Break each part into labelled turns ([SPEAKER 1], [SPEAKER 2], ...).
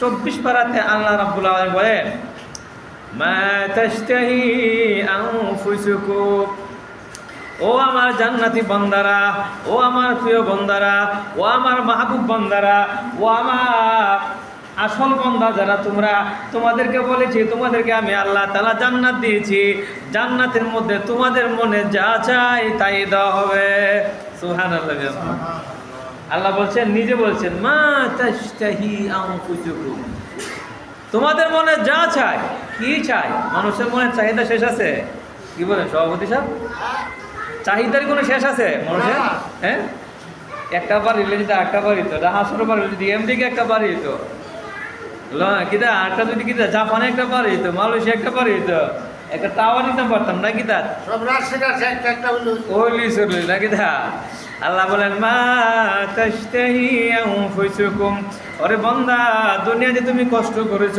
[SPEAKER 1] চব্বিশ পারাতে আল্লাহ রাব্বুল আলামিন বলেন ও আমার জান্নাতি বন্দারা, ও আমার প্রিয় বন্দারা, ও আমার মাহবুব বন্দারা, ও আমার আসল বান্দা যারা তোমরা, তোমাদেরকে বলেছি, তোমাদেরকে আমি আল্লাহ তালা জান্নাত দিয়েছি। জান্নাতের মধ্যে তোমাদের মনে যা চাই তাই দেওয়া হবে। সুহান আল্লাহ বলছেন নিজে বলছেন মা আনফুসুকুম। তোমাদের মনে যা চাই কি চাই মানুষের মনে চাহিদা শেষ আছে? কি বলেন সভাপতি সাহেব? চাহিদার কোনো শেষ আছে মানুষের? হ্যাঁ? একটা বাড়ি হলে যদি একটা বাড়ি তো। হাসর বাড়ি যদি এমডিকে একটা বাড়ি হইতো ল- কিতা আটটা যদি কিতা জাপানে একটা বাড়ি হইতো মালয়েশিয়া একটা বাড়ি হইতো একটা টাওয়ার নিতে পারতাম না কিতা?
[SPEAKER 2] সব আছে একটা একটা হইল
[SPEAKER 1] না কিতা? আল্লাহ বলেন মা তাশতাহি আনফুসুকুম। ওরে বান্দা দুনিয়াতে তুমি কষ্ট করেছ।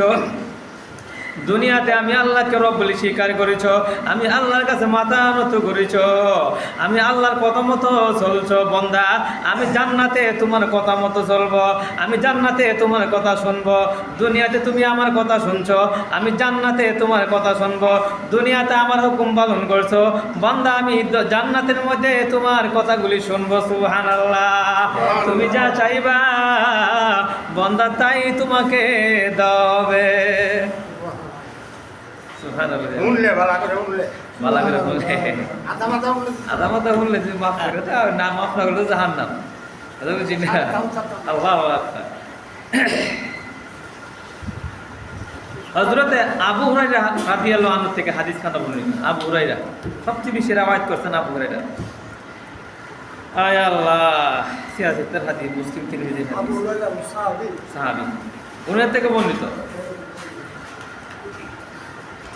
[SPEAKER 1] দুনিয়াতে আমি আল্লাহকে রব বলে স্বীকার করেছ, আমি আল্লাহর কাছে মাথা নত করেছ, আমি আল্লাহর কথা মতো চলছ, বন্দা, আমি জান্নাতে তোমার কথা মতো চলব, আমি জান্নাতে তোমার কথা শুনব, দুনিয়াতে তুমি আমার কথা শুনছ, আমি জান্নাতে তোমার কথা শুনব, দুনিয়াতে আমার হুকুম পালন করছ, বন্দা, আমি জান্নাতের মধ্যে তোমার কথাগুলি শুনব সুহান আল্লাহ তুমি যা চাইবা, বন্দা, তাই তোমাকে দবে
[SPEAKER 2] উনলে ভালো করে উনলে।
[SPEAKER 1] ভালো করে বললে
[SPEAKER 2] আধা মাথা উনলে।
[SPEAKER 1] আধা মাথা শুনলে তুমি মাফ করে দাও না মাফ না করলে জাহান নাম কথা বুঝছি না। আল্লাহ। হজরতে আবু হুরাইরা রাদিয়াল্লাহু আনহু থেকে হাদিস খানা বললেন আবু হুরাইরা সবচেয়ে বেশি রাওয়ায়াত করছেন আবু হুরাইরা আয় আল্লাহ সিয়াসতের হাদিস মুসলিম হাদিস। সাহাবী। থেকে বর্ণিত।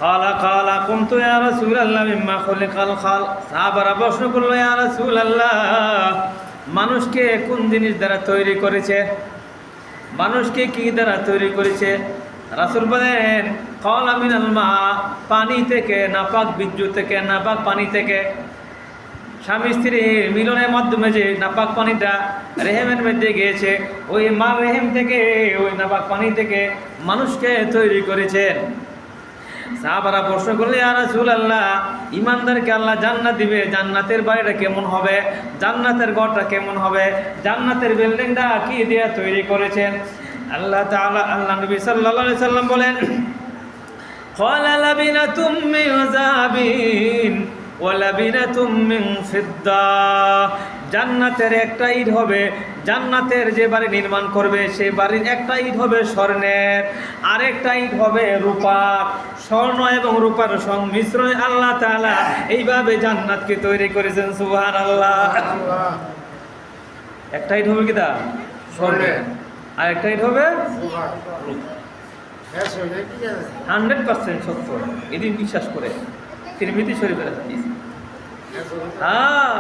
[SPEAKER 1] قال قال قمت يا رسول الله مما خلق الخال সাহাবারা প্রশ্ন করলো ইয়া রাসূল আল্লাহ মানুষকে কোন জিনিস দ্বারা তৈরি করেছে মানুষকে কি দ্বারা তৈরি করেছে রাসূল বলেন কল মিনাল মা পানি থেকে নাপাক বিদ্যুৎ থেকে নাপাক পানি থেকে স্বামী স্ত্রীর মিলনের মাধ্যমে যে নাপাক পানিটা রেহেমের মধ্যে গিয়েছে ওই মা রেহেম থেকে ওই নাপাক পানি থেকে মানুষকে তৈরি করেছেন সাহাবারা প্রশ্ন করলে আর রাসূল আল্লাহ ইমানদারকে আল্লাহ জান্নাত দিবে জান্নাতের বাড়িটা কেমন হবে জান্নাতের ঘরটা কেমন হবে জান্নাতের বিল্ডিংটা কি দিয়ে তৈরি করেছেন আল্লাহ তাআলা আল্লাহ নবী সাল্লাল্লাহু আলাইহি সাল্লাম বলেন قال لبنة من ذهب ولبنة من فضة জান্নাতের একটা ইট হবে। জান্নাতের যে বাড়ি নির্মাণ করবে সেই বাড়ির একটা ইট হবে স্বর্ণের আরেকটা ইট হবে রূপার। স্বর্ণ এবং রূপার সংমিশ্রণে আল্লাহ তাআলা এইভাবে জান্নাতকে তৈরি করেছেন সুবহানাল্লাহ। একটা ইট হবে কিটা স্বর্ণের। আর একটা ইট হবে
[SPEAKER 2] কি
[SPEAKER 1] হান্ড্রেড পার্সেন্ট সত্য। এদিন বিশ্বাস করে। শরীফের হাদিস।
[SPEAKER 2] শেষ হয়ে
[SPEAKER 1] হ্যাঁ।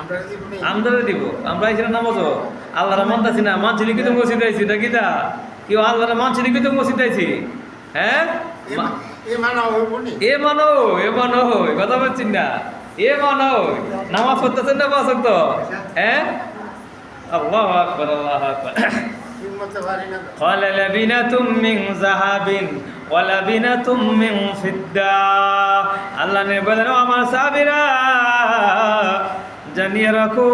[SPEAKER 2] আমরা যদি বলি,
[SPEAKER 1] আমরা দিব আমরা এখানে নামাজ আল্লাহর মানতাছি না মানছি লিখিত মসজিদ আইছি নাকি তা কেউ আল্লাহর মানছি লিখিত মসজিদ আইছি হ্যাঁ
[SPEAKER 2] এ মা- এ মানা হইব নি?
[SPEAKER 1] এ মানো এ মানো কথা বলছেন না এ মানো নামাজ পড়তেছেন না পাঁচ তো হ্যাঁ আল্লাহ আকবার আল্লাহ আকবার
[SPEAKER 2] ঠিক মতো পারি না তো।
[SPEAKER 1] قال لبنة من ذهب ولبنة من فضة আল্লাহ নে বলেন "ও আমার সাবিরা জানিয়ে রাখো,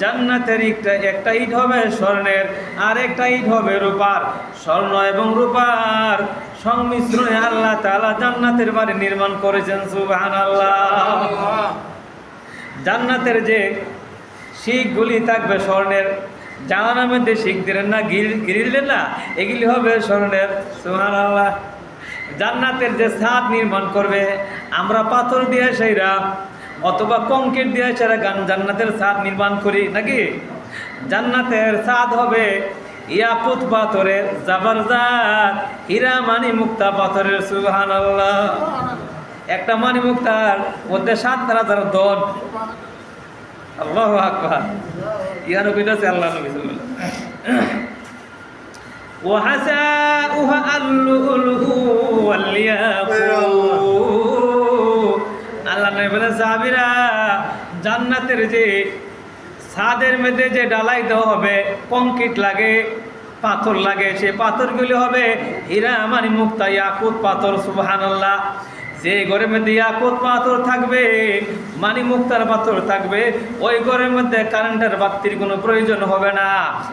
[SPEAKER 1] জান্নাতের একটা একটা ইট হবে স্বর্ণের, আর একটা ইট হবে রূপার স্বর্ণ এবং রূপার সংমিশ্রণে আল্লাহ তাআলা জান্নাতের বাড়ি নির্মাণ করেছেন, সুবহানাল্লাহ
[SPEAKER 2] আল্লাহ।
[SPEAKER 1] জান্নাতের যে শিখগুলি থাকবে স্বর্ণের জানানোর মধ্যে শিখ দিলেন না গিরিল গিরিলেন না, এগুলি হবে স্বর্ণের সুহান আল্লাহ জান্নাতের যে ছাদ নির্মাণ করবে, আমরা পাথর দিয়ে সেইরা অথবা কংক্রিট দিয়ে সেরা গান, জান্নাতের সাদ নির্মাণ করি, নাকি? জান্নাতের সাদ হবে ইয়া পুত পাথরের জাবরজাত, হীরা মানি মুক্তা পাথরের সুহান একটা মানি মুক্তার মধ্যে সাত তারা দন আল্লাহ আকবার। ইয়ার কইতাছে আল্লাহ নবী সাল্লাল্লাহু হাসা উহা আল্লুলু জান্নাতের যে ছাদের মধ্যে যে ডালাই দেওয়া হবে, কংক্রিট লাগে, পাথর লাগে, সে পাথরগুলি হবে হীরা মানি মুক্তা ইয়াকুত পাথর, সুবহানাল্লাহ। যে ঘরের মধ্যে ইয়াকুত পাথর থাকবে, মানি মুক্তার পাথর থাকবে, ওই ঘরের মধ্যে কারেন্টের বাতির কোনো প্রয়োজন হবে না।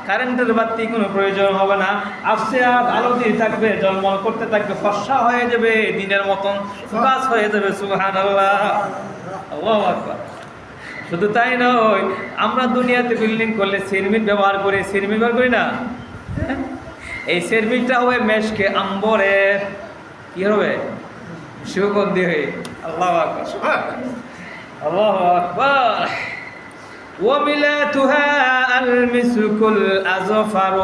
[SPEAKER 1] কারেন্টের বাতি কোনো প্রয়োজন হবে না। আপসে আর আলো দিয়ে থাকবে, জলমল করতে থাকবে, ফর্সা হয়ে যাবে দিনের মতন, ফোকাস হয়ে যাবে, সুবহানাল্লাহ। আল্লাহু শুধু তাই নয় আমরা দুনিয়াতে বিল্ডিং করলে সিরমিট ব্যবহার করি সিরমিট ব্যবহার করি না হ্যাঁ? এই সিরমিটটা হবে মেশকে আম্বরের কি হবে সুগন্ধি হয়ে আল্লাহ আকবার আল্লাহ আকবার وملاتها المسك الأزفر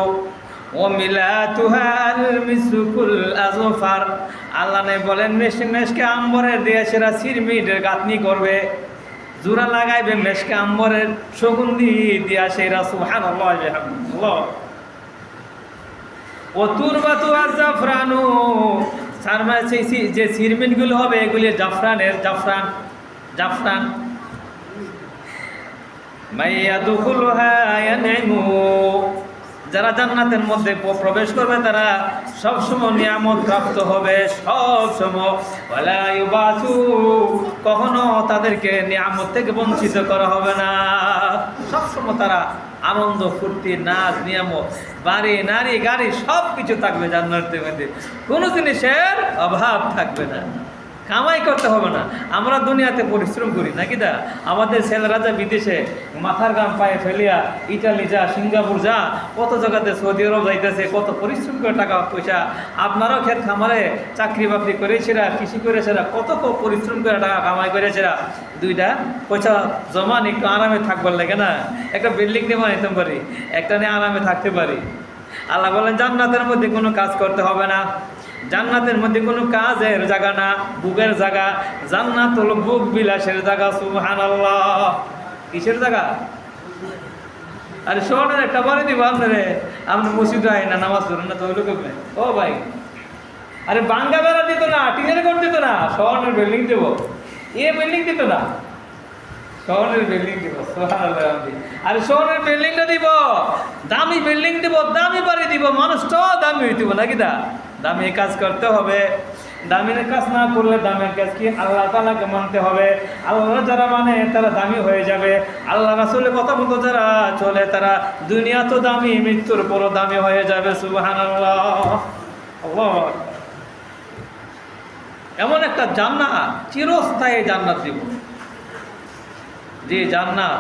[SPEAKER 1] وملاتها المسك الأزفر আল্লাহ নে বলেন মেশ মেশকে আম্বরের দিয়ে সেরা সিরমিটের গাঁথনি করবে জোড়া লাগাইবে মেশকে আম্বরের সুগন্ধি দিয়া সেই রাসু হান ও তুরবাতু জাফরানু। সারমা সেই যে সিরমিনগুলো হবে, এগুলি জাফরানের, জাফরান জাফরান। মাইয়া দুখুল ইয়ানাইমু যারা জান্নাতের মধ্যে প্রবেশ করবে, তারা সব সময় নিয়ামত প্রাপ্ত হবে, সব সময়। ওয়ালা কখনো তাদেরকে নিয়ামত থেকে বঞ্চিত করা হবে না। সবসময় তারা আনন্দ, ফুর্তি, নাচ, নিয়ামত, বাড়ি, নারী, গাড়ি সব কিছু থাকবে জান্নাতের মধ্যে। কোনো জিনিসের অভাব থাকবে না। কামাই করতে হবে না। আমরা দুনিয়াতে পরিশ্রম করি, নাকি দা? আমাদের ছেলেরা যা বিদেশে মাথার গাম পায়ে ফেলিয়া ইটালি যা, সিঙ্গাপুর যা, কত জায়গাতে সৌদি আরব যাইতেছে, কত পরিশ্রম করে টাকা পয়সা। আপনারাও ক্ষেত খামারে চাকরি বাকরি করেছিরা কৃষি করেছিরা কত পরিশ্রম করে টাকা কামাই করেছিরা দুইটা পয়সা জমা জমান একটু আরামে থাকবার লাগে না। একটা বিল্ডিং নিয়ে বানাইতে পারি একটা নিয়ে আরামে থাকতে পারি। আল্লাহ বলেন, জান্নাতের মধ্যে কোনো কাজ করতে হবে না। জান্নাতের মধ্যে কোনো কাজের জায়গা না বুকের জায়গা। জান্নাত হলো বুক বিলাসের জায়গা সুবহান কিসের জায়গা? আরে শোনেন একটা বলে দিব আপনারে। আপনি মসজিদে আয় না, নামাজ পড়েন না তো ও ভাই। আরে বাঙ্গা বেড়া দিত না, টিনের ঘর দিত না শহরের বিল্ডিং দেব। এ বিল্ডিং দিত না। শহরের বিল্ডিং দিব আরে শহরের বিল্ডিংটা দিব, দামি বিল্ডিং দিব, দামি বাড়ি দিব মানুষটাও দামি হইতিব নাকি দা? দামি কাজ করতে হবে। দামের কাজ না করলে দামের কাজ কি আল্লাহ তালাকে মানতে হবে? আল্লাহ যারা মানে তারা দামি হয়ে যাবে। আল্লাহ রাসুলের কথা মতো যারা চলে, তারা দুনিয়া তো দামি, মৃত্যুর পরও দামি হয়ে যাবে সুবাহান এমন একটা জান্নাত, চিরস্থায়ী জান্নাত দিব। যে জান্নাত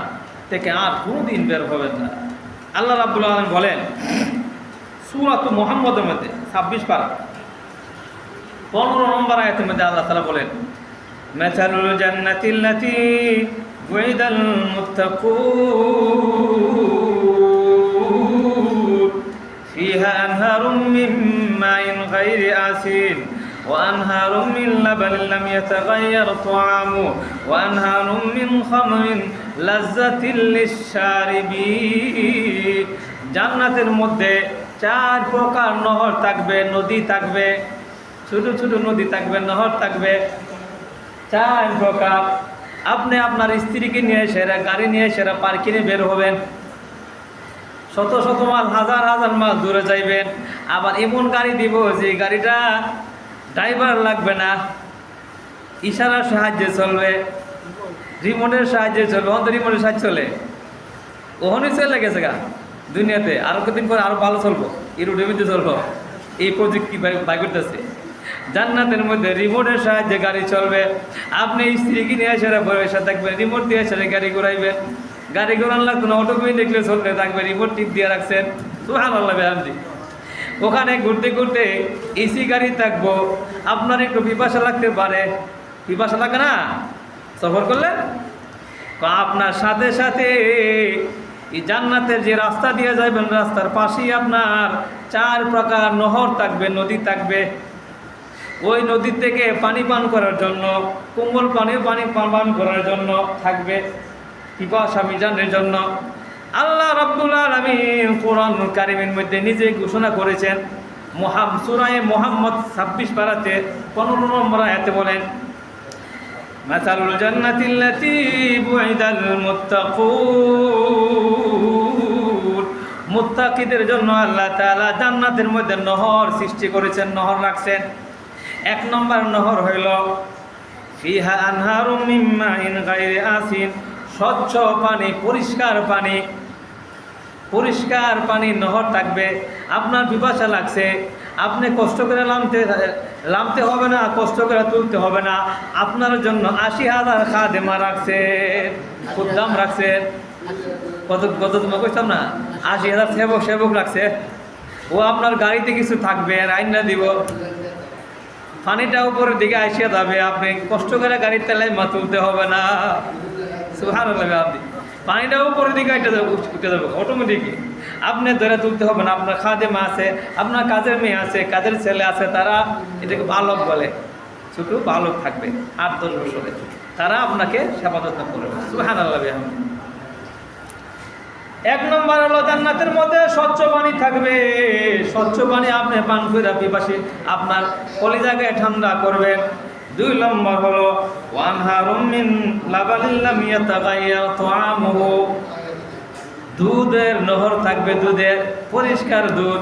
[SPEAKER 1] থেকে আর কোনোদিন বের হবেন না। আল্লাহ রাব্বুল আলম বলেন সুরাত মোহাম্মদের মধ্যে ছাব্বিশ পারা পনেরো নম্বর আয়াতের মধ্যে আল্লাহ তালা বলেন মেথালুল জান্নাতিল্লাতি وعد المتقون فيها أنهار من ماء غير آسين وأنهار من لبن لم يتغير طعامه وأنهار من خمر لذة للشاربين জান্নাতের মধ্যে চার প্রকার নহর থাকবে, নদী থাকবে, ছোট ছোট নদী থাকবে, নহর থাকবে। চার প্রকার। আপনি আপনার স্ত্রীকে নিয়ে সেরা গাড়ি নিয়ে সেরা পার্কিংয়ে বের হবেন। শত শত মাল, হাজার হাজার মাল দূরে যাইবেন। আবার এমন গাড়ি দিব যে গাড়িটা ড্রাইভার লাগবে না। ইশারার সাহায্যে চলবে, রিমোটের সাহায্যে চলবে অন্ত রিমোটের সাহায্যে চলে। ওখানে চলে গেছে গা। দুনিয়াতে আরও কদিন পরে আরও ভালো চলবো। মধ্যে চলবো। এই প্রযুক্তি বাই করতেছে? জান্নাতের মধ্যে রিমোটের সাহায্যে গাড়ি চলবে, আপনি স্ত্রীকে নিয়ে সেরা বয়সে থাকবেন রিমোট দিয়ে সেরে গাড়ি ঘুরাইবেন গাড়ি ঘোরান লাগতো না দেখলে চলতে থাকবে রিমোট টিপ দিয়ে রাখছেন। সুহান আল্লাহ বেহামদি। ওখানে ঘুরতে ঘুরতে এসি গাড়ি থাকব। আপনার একটু পিপাসা লাগতে পারে। পিপাসা লাগে না? সফর করলে আপনার সাথে সাথে এই জান্নাতের যে রাস্তা দিয়ে যাবেন রাস্তার পাশেই আপনার চার প্রকার নহর থাকবে, নদী থাকবে। ওই নদী থেকে পানি পান করার জন্য, কোমল পানি পানি পান করার জন্য থাকবে। পিপাসা মিজানের জন্য। আল্লাহ রাব্বুল আলামিন কোরআন কারিমের মধ্যে নিজে ঘোষণা করেছেন মোহাম সুরায়ে মোহাম্মদ ছাব্বিশ পারাতে পনেরো নম্বর আয়াতে বলেন مثل الجنة التي بعد المتقون মুত্তাকিদের জন্য আল্লাহ তাআলা জান্নাতের মধ্যে নহর সৃষ্টি করেছেন নহর রাখছেন এক নম্বর নহর হইল ফিহা আনহারুম মিন মাইন গায়রি আসিন স্বচ্ছ পানি পরিষ্কার পানি পরিষ্কার পানি নহর থাকবে, আপনার পিপাসা লাগছে, আপনি কষ্ট করে নামতে নামতে হবে না, কষ্ট করে তুলতে হবে না, আপনার জন্য আশি হাজার খাদেমা রাখছে দাম রাখছে। কত কত তোমার কইতাম না? আশি হাজার সেবক সেবক রাখছে। ও আপনার গাড়িতে কিছু থাকবে রাইনা দিব। পানিটা উপরের দিকে আসিয়া যাবে, আপনি কষ্ট করে গাড়ির তেলায় মা তুলতে হবে না। সুহান লাগবে আপনি। পানিটা উপরের দিকে এটা যাবে উঠে যাবে অটোমেটিকই আপনি ধরে তুলতে হবে না, আপনার খাদে মা আছে, আপনার কাজের মেয়ে আছে, কাজের ছেলে আছে, তারা এটাকে বালক বলে। ছোট বালক থাকবে, আট দশ বছরে। তারা আপনাকে সেবা যত্ন করবে। সুহান আল্লাহ এক নম্বর হলো জান্নাতের মধ্যে স্বচ্ছ পানি থাকবে। স্বচ্ছ পানি আপনি পান করে পিপাসী আপনার কলিজাকে ঠান্ডা করবেন। দুই নম্বর হলো তুআমুহু। দুধের নহর থাকবে দুধের, পরিষ্কার দুধ,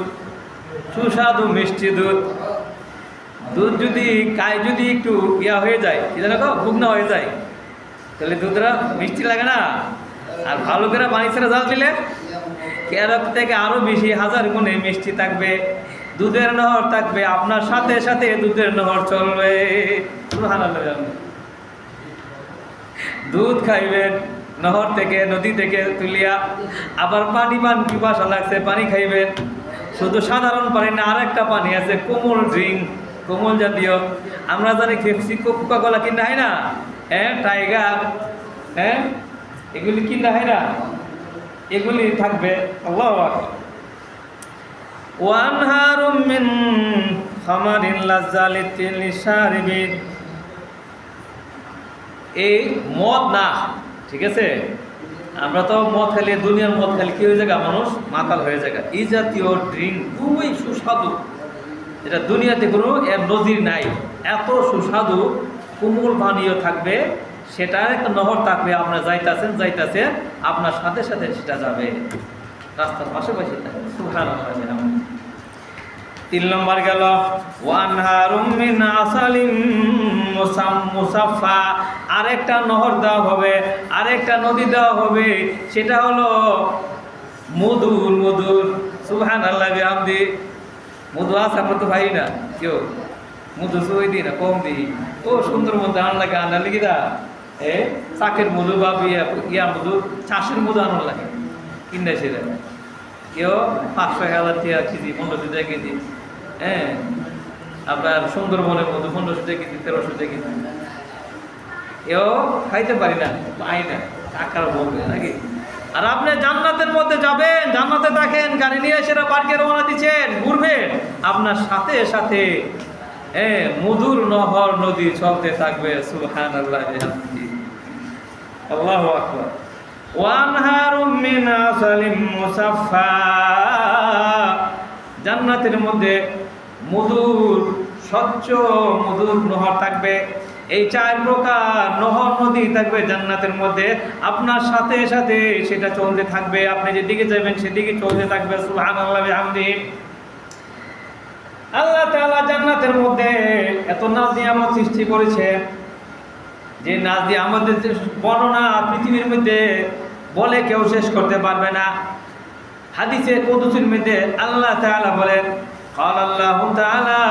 [SPEAKER 1] সুস্বাদু মিষ্টি দুধ। দুধ যদি কায় যদি একটু ইয়া হয়ে যায়, কি জানো ভুগনা হয়ে যায়। তাহলে দুধটা মিষ্টি লাগে না? আর ভালো করে পানি ছেড়ে জাল দিলে কেরক থেকে আরও বেশি হাজার গুণে মিষ্টি থাকবে। দুধের নহর থাকবে, আপনার সাথে সাথে দুধের নহর চলবে। দুধ খাইবেন, নহর থেকে, নদী থেকে তুলিয়া আবার পানি পান পিপাসা লাগছে, পানি খাইবেন। শুধু সাধারণ পানি না, আরেকটা পানি আছে, কোমল ড্রিঙ্ক, কোমল জাতীয়। আমরা জানি খেপসি কোকা কলা কিনা হয় না? হ্যাঁ টাইগার হ্যাঁ এগুলি কিনা হয় না? এগুলি থাকবে, আল্লাহ এই মদ না, ঠিক আছে? আমরা তো মদ খেলে, দুনিয়ার মদ খেলে কি হয়ে যায় মানুষ? মাতাল হয়ে যায় এই জাতীয় ড্রিঙ্ক খুবই সুস্বাদু। এটা দুনিয়াতে কোনো এর নজির নাই। এত সুস্বাদু, কোমল পানীয় থাকবে সেটা একটা নহর থাকবে আপনার যাইতাছেন যাইতাছেন, আপনার সাথে সাথে সেটা যাবে। রাস্তার পাশাপাশি থাকবে। সুবহানাল্লাহ তিন নম্বর গেল, ওয়ানহারুম মিন আসালিম মুসাফা আরেকটা নহর দেওয়া হবে, আরেকটা নদী দেওয়া হবে, সেটা হলো মধুর মধুর। সুবহান আল্লাহ বিহামদি। মধু আছে, আমরা তো ভাই না, কেউ? মধু সই দিই না কম দিই। ও সুন্দর মধু, আন লাগে আনার লিখি দা এ, চাকের মধু বা ইয়া ইয়া মধু, চাষের মধু আনার লাগে। কিনে সেটা। কেউ পাঁচশো হাজার টাকা কেজি পনেরোশো টাকা কেজি। হ্যাঁ আপনার সুন্দরবনের মধ্যে পনেরোশো কেজি, তেরোশো কেজি। এও খাইতে পারি না, পাই না, টাকার বলবে নাকি? আর আপনি জান্নাতের মধ্যে যাবেন, জান্নাতে দেখেন গাড়ি নিয়ে এসে পার্কে রওনা দিচ্ছেন, ঘুরবেন। আপনার সাথে সাথে হ্যাঁ মধুর নহর নদী চলতে থাকবে সুহান আল্লাহ আল্লাহ আকবার। ওয়ানহারুম মিন আসালিম মুসাফফা। জান্নাতের মধ্যে মধুর, স্বচ্ছ মধুর নহর থাকবে। এই চার প্রকার নহর নদী থাকবে জান্নাতের মধ্যে। আপনার সাথে সাথে সেটা চলতে থাকবে। আপনি যেদিকে যাবেন সেদিকে চলতে থাকবে। বিহামদিহি আল্লাহ তাআলা জান্নাতের মধ্যে এত নাজ নিয়ামত সৃষ্টি করেছে। যে নাচ দিয়ে আমাদের বর্ণনা পৃথিবীর মধ্যে বলে কেউ শেষ করতে পারবে না। হাদিসে কুদুসের মধ্যে আল্লাহ তাআলা বলেন قال الله تعالى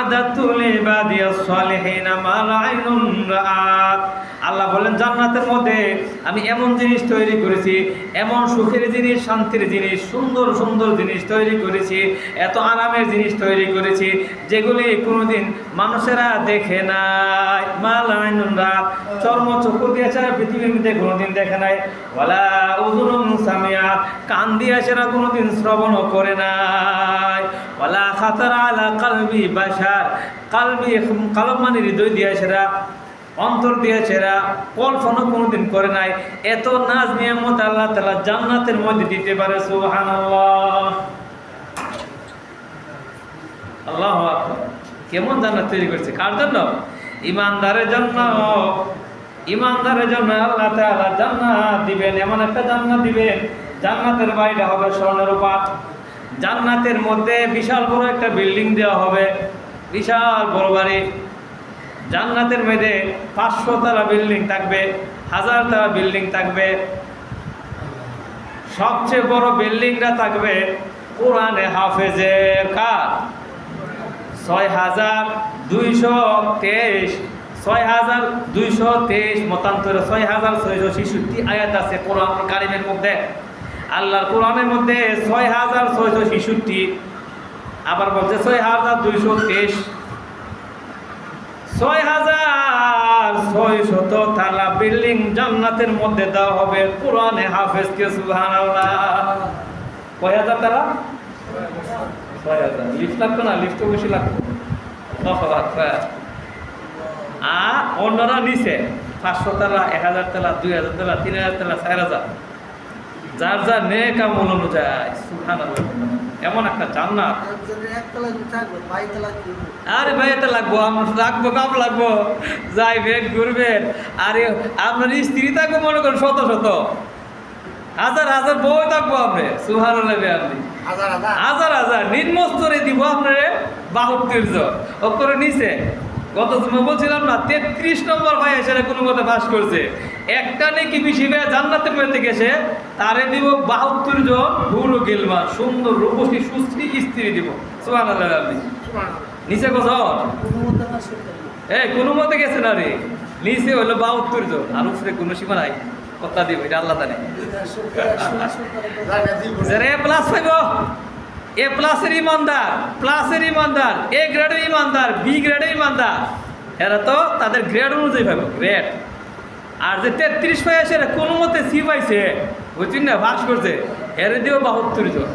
[SPEAKER 1] আদাতুল ইবাদিয়াস সালিহিন মাল আইনুন রাআত আল্লাহ বলেন, জান্নাতের মধ্যে আমি এমন জিনিস তৈরি করেছি, এমন সুখের জিনিস, শান্তির জিনিস, সুন্দর সুন্দর জিনিস তৈরি করেছি, এত আরামের জিনিস তৈরি করেছি, যেগুলি কোনোদিন মানুষেরা দেখে নাই। মাল আইনুন চর্ম চক্ষু দিয়ে ছাড়া পৃথিবীর মধ্যে কোনোদিন দেখে নাই। ওলা উজুনুন সামিয়া কান দিয়ে ছাড়া কোনোদিন শ্রবণও করে নাই। ওলা খাতার আলা কালবি বাসা বাশার কালবি কালব মানে হৃদয় দিয়েছে না অন্তর দিয়েছে এরা কল্পনা কোনোদিন করে নাই। এত নাজ নিয়ামত আল্লাহ তালা জান্নাতের মধ্যে দিতে পারে সুহান আল্লাহ। কেমন জান্নাত তৈরি করছে? কার জন্য? ইমানদারের জন্য। ইমানদারের জন্য আল্লাহ তালা জান্নাত দিবেন, এমন একটা জান্নাত দিবেন। জান্নাতের বাইরে হবে স্বর্ণের উপাট। জান্নাতের মধ্যে বিশাল বড় একটা বিল্ডিং দেওয়া হবে। বিশাল বড় বাড়ি। জান্নাতের মধ্যে পাঁচশো তালা বিল্ডিং থাকবে হাজার তালা বিল্ডিং থাকবে। সবচেয়ে বড় বিল্ডিংটা থাকবে কোরআনে হাফেজের কার ছয় হাজার দুইশো তেইশ, ছয় হাজার দুইশো তেইশ মতান্তরে ছয় হাজার ছয়শো ছেষট্টি আয়াত আছে কোরআন কারিমের মধ্যে। আল্লাহর কোরআনের মধ্যে ছয় হাজার ছয়শো ছেষট্টি আবার বলছে, ছয় হাজার দুইশো তেইশ। ছয় হাজার ছয় শত তালা বিল্ডিং জান্নাতের মধ্যে দেওয়া হবে। কোরআনে হাফেজকে সুবহানাল্লাহ। কয় হাজার তালা? ছয় হাজার। লিফট লাগতো না? লিফট তো বেশি লাগতো হাজার। আর অন্যরা নিচে পাঁচশো তালা, এক হাজার তালা, দুই হাজার তালা, তিন হাজার তালা, চার হাজার। যার যার নেক আমল অনুযায়ী, সুবহানাল্লাহ। এমন একটা জান্নাত। আরে ভাই এটা লাগবো আমার লাগবো কাপ লাগবো। যাই যাইবেন ঘুরবেন আরে আপনার স্ত্রী থাকব মনে করেন শত শত। হাজার হাজার বই থাকব আপনি সুহার লাগবে আপনি
[SPEAKER 2] হাজার হাজার?
[SPEAKER 1] হাজার হাজার নিম্ন স্তরে দিব আপনার বাহুত্তর জন। ওপরে নিচে। গত তুমি বলছিলাম না তেত্রিশ নম্বর ভাই এসে কোনো মতে বাস করছে। একটা নাকি বেশি ভাই জান্নাতে পেতে গেছে তারে দিব বাহাত্তর জন ভুরু গেলমান সুন্দর রূপসী সুশ্রী স্ত্রী দিব। সুহান আপনি নিচে কোথাও
[SPEAKER 3] হবে।
[SPEAKER 1] এই কোনো মতে গেছে না রে। নিচে হলো বাহাত্তর জন আর উপরে কোনো সীমা নাই। কথা দিব এটা আল্লাহ জানে। প্লাস পাইব এ প্লাসের ইমানদার প্লাসের ইমানদার, এ গ্রেডের ইমানদার বি গ্রেডের ইমানদার। এরা তো তাদের গ্রেড অনুযায়ী পাবে গ্রেড আর যে তেত্রিশ পাইছে এরা কোনো মতে সি পাইছে। বুঝছেন না? বাস করছে। এর দিয়েও বাহাত্তর জন।